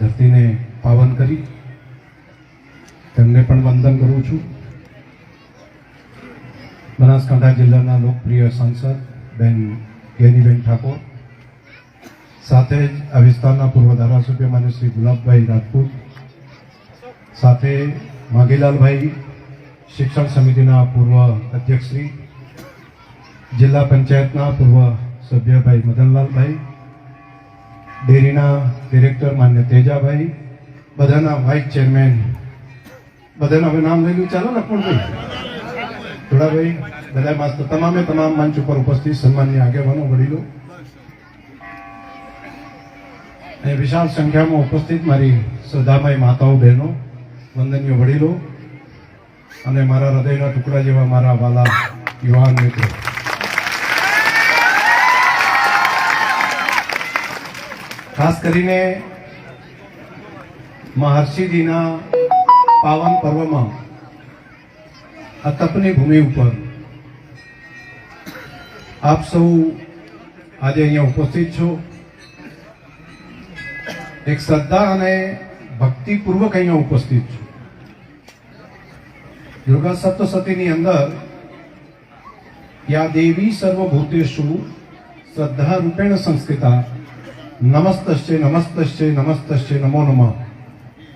ધરતીને પાવન કરી. તેમને પણ વંદન કરું છું. બનાસકાંઠા જિલ્લાના લોકપ્રિય સાંસદ બેન ગેનીબેન ઠાકોર. સાથે જ આ વિસ્તારના પૂર્વ ધારાસભ્ય માન્ય શ્રી ગુલાબભાઈ રાજપૂત. સાથે માગીલાલભાઈ શિક્ષણ સમિતિના પૂર્વ અધ્યક્ષશ્રી. જિલ્લા પંચાયતના પૂર્વ સભ્યભાઈ મદનલાલભાઈ. ડેરીના ડિરેક્ટર માન્ય તેજાભાઈ, બધાના વાઇસ ચેરમેન. બધાના હવે નામ લઈ ચાલો ને લક્ષ્મણભાઈ થોડાભાઈ બધા માસ્તર, તમામે તમામ મંચ ઉપર ઉપસ્થિત સન્માનની આગેવાનો, વડીલો. અને વિશાળ સંખ્યામાં ઉપસ્થિત મારી શ્રદ્ધામય માતાઓ, બહેનો, વંદનીય વડીલો અને મારા હૃદયના ટુકડા જેવા મારા વાલા યુવાન મિત્રો. ખાસ કરીને મહર્ષિજીના પાવન પર્વમાં આ તપની ભૂમિ ઉપર આપ સૌ આજે અહીંયા ઉપસ્થિત છો. એક શ્રદ્ધા અને ભક્તિપૂર્વક અહીંયા ઉપસ્થિત છું. દુર્ગા સપ્તસતીની અંદર યા દેવી સર્વભૂતેશુ શ્રદ્ધા રૂપેણ સંસ્કૃતા નમસ્તશ્ચે નમસ્તશ્ચે નમસ્તશ્ચે નમો નમઃ.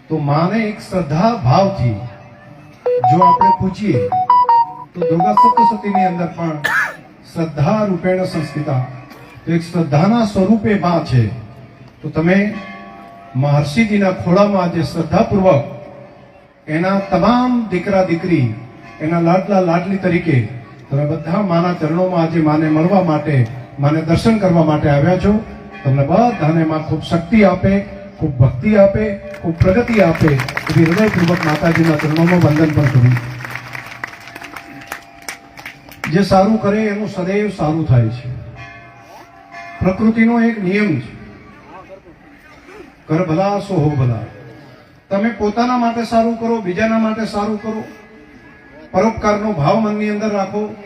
તો માને એક શ્રદ્ધા ભાવથી જો આપણે પૂછીએ, તો દુર્ગા સપ્તસતીની અંદર પણ શ્રદ્ધા રૂપેણ સંસ્કૃતા તો એક શ્રદ્ધાના સ્વરૂપે માં છે. તો તમે મહર્ષિજીના ખોળામાં જે શ્રદ્ધાપૂર્વક એના તમામ દીકરા દીકરી, એના લાડલા લાડલી તરીકે તમે બધા માના ચરણોમાં આજે માને મળવા માટે, માને દર્શન કરવા માટે આવ્યા છો. તમને બધાને માં ખૂબ શક્તિ આપે, ખૂબ ભક્તિ આપે, ખૂબ પ્રગતિ આપે એવી હૃદયપૂર્વક માતાજીના ચરણોમાં વંદન પણ કરું જે સારું કરે એનું સદૈવ સારું થાય છે. પ્રકૃતિનો એક નિયમ છે. કર ભલા સો હો ભલા. તમે પોતાના માટે સારું કરો, બીજાના માટે સારું કરો. પરોપકારનો ભાવ મનની અંદર રાખો.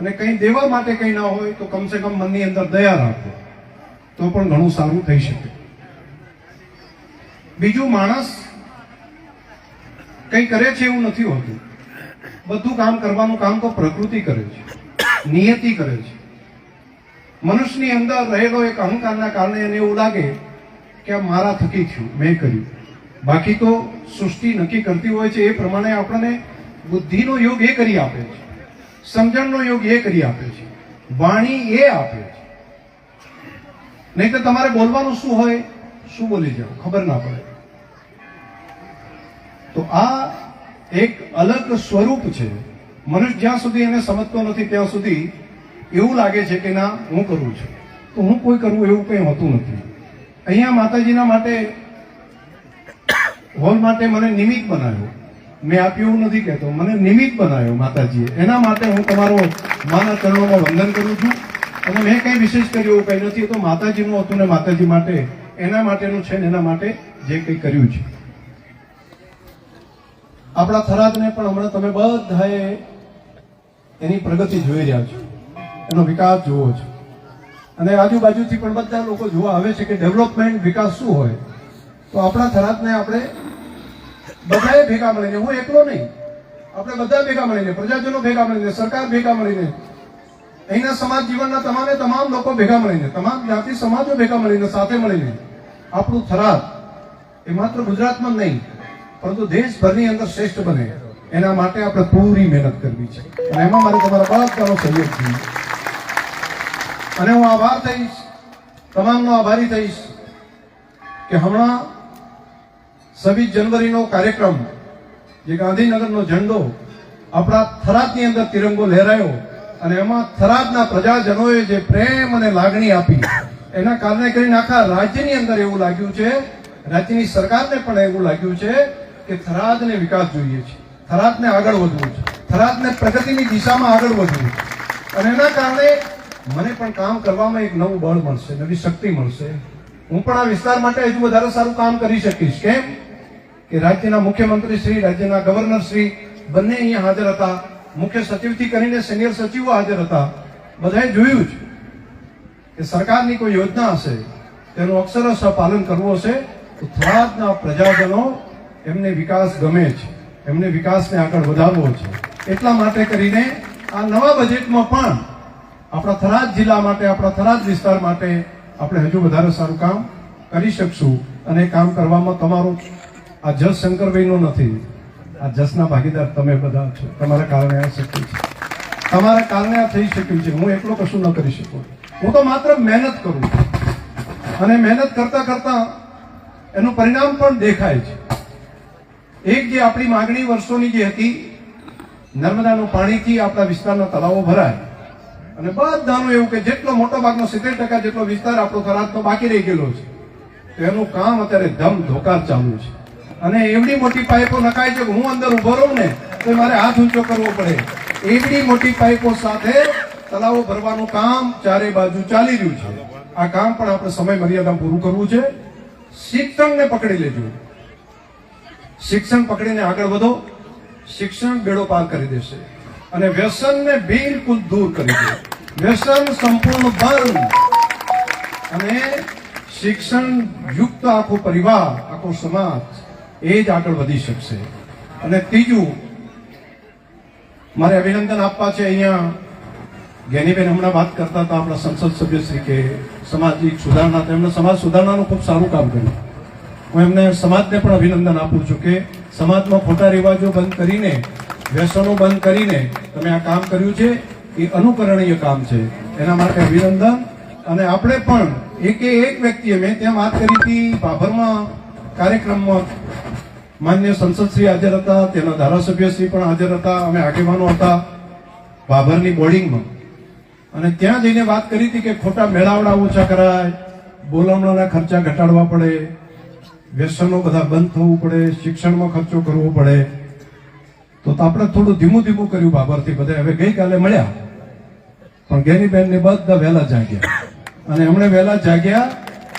અને કંઈ દેવા માટે કંઈ ના હોય તો કમસે કમ મનની અંદર દયા રાખો. તો પણ ઘણું સારું થઈ શકે. બીજું માણસ કંઈ કરે છે એવું નથી હોતું. બધું કામ કરવાનું કામ તો પ્રકૃતિ કરે છે. નિયતિ કરે છે. મનુષ્યની અંદર રહેલો એક અહંકારના કારણે એને એવું લાગે કે આ મારા થકી થયું મેં કર્યું. બાકી તો સૃષ્ટિ નક્કી કરતી હોય છે એ પ્રમાણે આપણને બુદ્ધિનો યોગ એ કરી આપે છે. સમજણનો યોગ એ કરી આપે છે. વાણી એ આપે છે. નહીં તો તમારે બોલવાનું શું હોય? શું બોલી જાવ ખબર ના પડે. તો આ એક અલગ સ્વરૂપ છે. મનુષ્ય જ્યાં સુધી એને સમજતો નથી, ત્યાં સુધી એવું લાગે છે કે ના, હું કરું છું. તો હું કોઈ કરવું એવું કંઈ હોતું નથી. અહીંયા માતાજીના માટે, હોલ માટે મને નિમિત્ત બનાવ્યો. મેં આપ્યું એવું નથી કહેતો. મને નિમિત્ત બનાવ્યો માતાજીએ. એના માટે હું તમારો માના ચરણોમાં વંદન કરું છું. અને મેં કંઈ વિશેષ કર્યું એવું કંઈ નથી. તો માતાજીનું હતું ને માતાજી માટે. એના માટેનું છે ને એના માટે જે કંઈ કર્યું છે. આપણા થરાદને પણ હમણાં તમે બધાએ એની પ્રગતિ જોઈ રહ્યા છો. એનો વિકાસ જોવો છો. અને આજુબાજુથી પણ બધા લોકો જોવા આવે છે કે ડેવલપમેન્ટ વિકાસ શું હોય. તો આપણા થરાદને આપણે બધાએ ભેગા મળીને, હું એકલો નહીં. આપણે બધા ભેગા મળીને, પ્રજાજનો ભેગા મળીને, સરકાર ભેગા મળીને અહીંના સમાજ જીવનના તમામે તમામ લોકો ભેગા મળીને, તમામ જ્ઞાતિ સમાજો ભેગા મળીને, સાથે મળીને, આપણું થરાદ એ માત્ર ગુજરાતમાં નહીં, પરંતુ દેશભરની અંદર શ્રેષ્ઠ બને. એના માટે આપણે પૂરી મહેનત કરવી છે. અને એમાં મારે તમારા બધાનો સહયોગ જોઈએ અને હું આભાર થઈશ, તમામનો આભારી થઈશ કે હમણાં છવ્વીસ જનવરીનો કાર્યક્રમ, જે ગાંધીનગરનો ઝંડો આપણા થરાદની અંદર તિરંગો લહેરાયો અને એમાં થરાદના પ્રજાજનોએ જે પ્રેમ અને લાગણી આપી, એના કારણે કરીને આખા રાજ્યની અંદર એવું લાગ્યું છે, રાજ્યની સરકારને પણ એવું લાગ્યું છે કે થરાદને વિકાસ જોઈએ છે. થરાદને આગળ વધવું છે. થરાદને પ્રગતિની દિશામાં આગળ વધવું છે. અને એના કારણે મને પણ કામ કરવામાં એક નવું બળ મળશે, નવી શક્તિ મળશે. હું પણ આ વિસ્તાર માટે હજુ વધારે સારું કામ કરી શકીશ. કેમ? કે રાજ્યના મુખ્યમંત્રી શ્રી, રાજ્યના ગવર્નર શ્રી બંને અહીંયા હાજર હતા. મુખ્ય સચિવથી કરીને સિનિયર સચિવો હાજર હતા. બધાએ જોયું છે કે સરકારની કોઈ યોજના હશે, તેનું અક્ષરશ પાલન કરવું હશે, તો થરાદના પ્રજાજનો એમને વિકાસ ગમે છે એમને વિકાસને આગળ વધારવો છે એટલા માટે કરીને આ નવા બજેટમાં પણ આપણા થરાદ જિલ્લા માટે, આપણા થરાદ વિસ્તાર માટે આપણે હજુ વધારે સારું કામ કરી શકશું. અને કામ કરવામાં તમારું આ જસ શંકરભાઈનું નથી. આ જસના ભાગીદાર તમે બધા છો. તમારા કારણે આ શક્ય છે. તમારા કારણે આ થઈ શક્યું છે. હું એકલો કશું ન કરી શકું. હું તો માત્ર મહેનત કરું અને મહેનત કરતા કરતા એનું પરિણામ પણ દેખાય છે. એક જે આપણી માગણી વર્ષોની જે હતી, નર્મદાનું પાણીથી આપણા વિસ્તારના તળાવો ભરાય. અને બધાનું એવું કે જેટલો મોટો ભાગનો સિત્તેર ટકા જેટલો વિસ્તાર આપણો થરાદનો બાકી રહી ગયેલો છે. તો એનું કામ અત્યારે ધમ ધોકાર ચાલુ છે. અને એવડી મોટી પાઇપો નખાય છે, હું અંદર ઊભો રહું ને, તો મારે હાથ ઊંચો કરવો પડે. એવડી મોટી પાઇપો સાથે તલાવો ભરવાનું કામ ચારે બાજુ ચાલી રહ્યું છે. આ કામ પણ આપણે સમય મર્યાદા પૂરું કરવું છે. શિક્ષણને પકડી લેજો. શિક્ષણ પકડીને આગળ વધો. શિક્ષણ બેડો પાર કરી દેશે. અને વ્યસનને બિલકુલ દૂર કરી દે. વ્યસન સંપૂર્ણ બંધ. અને શિક્ષણ યુક્ત આખો પરિવાર, આખો સમાજ એ જ આગળ વધી શકશે. અને ત્રીજું, મારે અભિનંદન આપવા છે. અહીંયા જ્ઞાનીબેન હમણાં વાત કરતા હતા આપણા સંસદ સભ્ય શ્રી કે સામાજિક સુધારણા. તેમણે સમાજ સુધારણાનું ખૂબ સારું કામ કર્યું. હું એમને સમાજને પણ અભિનંદન આપું છું કે સમાજમાં ખોટા રિવાજો બંધ કરીને, વ્યસનો બંધ કરીને તમે આ કામ કર્યું છે. એ અનુકરણીય કામ છે. એના માટે અભિનંદન. અને આપણે પણ એકે એક વ્યક્તિએ મેં ત્યાં વાત કરી હતી ભાભરમાં કાર્યક્રમમાં. માન્ય સંસદશ્રી હાજર હતા, તેના ધારાસભ્યશ્રી પણ હાજર હતા, અમે આગેવાનો હતા ભાભરની બોર્ડિંગમાં. અને ત્યાં જઈને વાત કરી હતી કે ખોટા મેળાવડા ઓછા કરાય, બોલાવણાના ખર્ચા ઘટાડવા પડે, વ્યસનો બધા બંધ થવું પડે, શિક્ષણમાં ખર્ચો કરવો પડે. તો આપણે થોડું ધીમું ધીમું કર્યું બાબરથી બધા. હવે ગઈકાલે મળ્યા. પણ ગેરીબેનને બધા વહેલા જાગ્યા. અને એમણે વહેલા જાગ્યા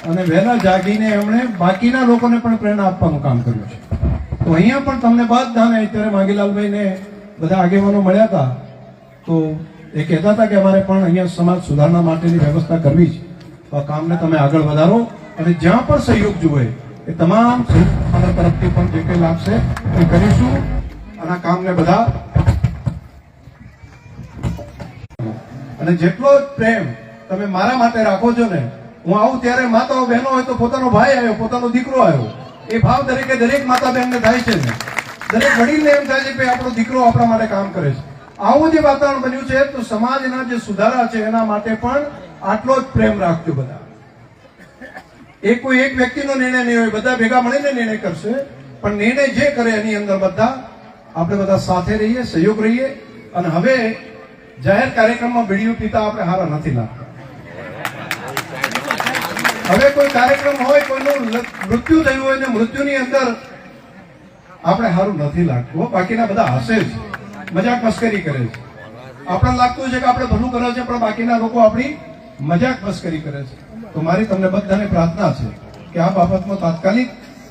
અને વહેલા જાગીને એમણે બાકીના લોકોને પણ પ્રેરણા આપવાનું કામ કર્યું છે. તો અહીંયા પણ તમને બધાને અત્યારે માગીલાલભાઈને બધા આગેવાનો મળ્યા હતા. તો એ કહેતા હતા કે અમારે પણ અહીંયા સમાજ સુધારણા માટેની વ્યવસ્થા કરવી છે. તો આ કામને તમે આગળ વધારો અને જ્યાં પણ સહયોગ જુએ એ તમામ તરફથી પણ જે કંઈ લાગશે એ કરીશું. અને આ કામને બધા અને જેટલો પ્રેમ તમે મારા માટે રાખો છો ને, હું આવું ત્યારે માતાઓ બહેનો હોય તો પોતાનો ભાઈ આવ્યો, પોતાનો દીકરો આવ્યો. એ ભાવ તરીકે દરેક માતા બહેનને થાય છે ને. દરેક વડીલને એમ થાય છે કે આપણો દીકરો આપણા માટે કામ કરે છે. આવું જે વાતાવરણ બન્યું છે, તો સમાજના જે સુધારા છે, એના માટે પણ આટલો જ પ્રેમ રાખજો બધા. એ કોઈ એક વ્યક્તિનો નિર્ણય નહીં હોય, બધા ભેગા મળીને નિર્ણય કરશે, પણ નિર્ણય જે કરે એની અંદર બધા, આપણે બધા સાથે રહીએ, સહયોગ રહીએ. અને હવે જાહેર કાર્યક્રમમાં વીડિયો પીતા આપણે હારા નથી લાગતા. હવે કોઈ કાર્યક્રમ હોય, કોઈનું મૃત્યુ થયું હોય ને મૃત્યુની અંદર આપણે સારું નથી લાગતું. બાકીના બધા હસે છે મજાક મસ્કરી કરે છે. આપણે લાગતું છે કે આપણે ભલું કરે છે, પણ બાકીના લોકો આપણી મજાક મસ્કરી કરે છે. તો મારી તમને બધાને પ્રાર્થના છે કે આ બાબતમાં તાત્કાલિક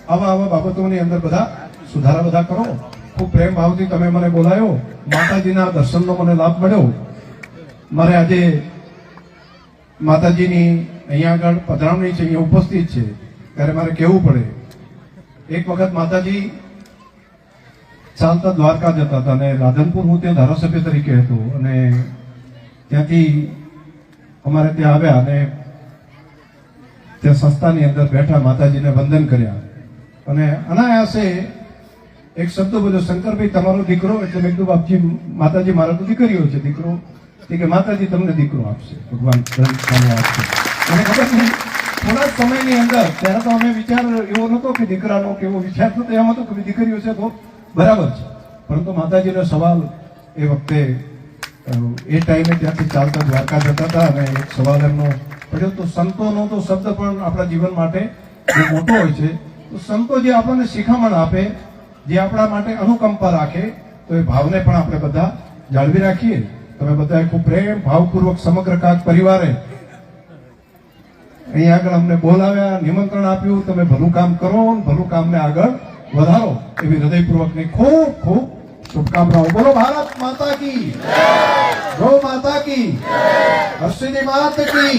આવા આવા બાબતોની અંદર બધા સુધારા બધા કરો. ખૂબ પ્રેમ ભાવથી તમે મને બોલાયો. માતાજીના દર્શનનો મને લાભ મળ્યો. મારે આજે માતાજીની અહીંયા આગળ પધરામણી છે, અહીંયા ઉપસ્થિત છે, ત્યારે મારે કહેવું પડે, એક વખત માતાજી ચાલતા દ્વારકા જતા હતા અને રાધનપુર હું ત્યાં ધારાસભ્ય તરીકે હતો અને ત્યાંથી અમારે ત્યાં આવ્યા અને ત્યાં સંસ્થાની અંદર બેઠા માતાજીને વંદન કર્યા. અને અનાયાસે એક શબ્દ બોલ્યો, શંકરભાઈ, તમારો દીકરો, એટલે મેં કીધું, બાપજી, માતાજી મારા તો દીકરીઓ છે, દીકરો તે કે માતાજી તમને દીકરો આપશે. ભગવાન સામે આપશે. મને ખબર નહીં, થોડા સમયની અંદર, ત્યારે તો અમે વિચાર એવો નહોતો કે દીકરાનો કેવો વિચાર નતો એમ હતો કે દીકરીઓ છે તો બરાબર છે. પરંતુ માતાજીનો સવાલ એ વખતે એ ટાઈમે ત્યાંથી ચાલતા દ્વારકા જતા હતા અને એક સવાલ એમનો પડ્યો, તો સંતોનો તો શબ્દ પણ આપણા જીવન માટે મોટો હોય છે, તો સંતો જે આપણને શિખામણ આપે, જે આપણા માટે અનુકંપા રાખે, તો એ ભાવને પણ આપણે બધા જાળવી રાખીએ. તમે બધાએ ખૂબ પ્રેમ, ભાવપૂર્વક સમગ્ર કાક પરિવારે અહીંયા આગળ અમને બોલાવ્યા, નિમંત્રણ આપ્યું, તમે ભલું કામ કરો ભલું કામને આગળ વધારો એવી હૃદયપૂર્વકની ખૂબ ખૂબ શુભકામનાઓ. બોલો, ભારત માતા કી ગૌ માતા કી હર્ષિની માત કી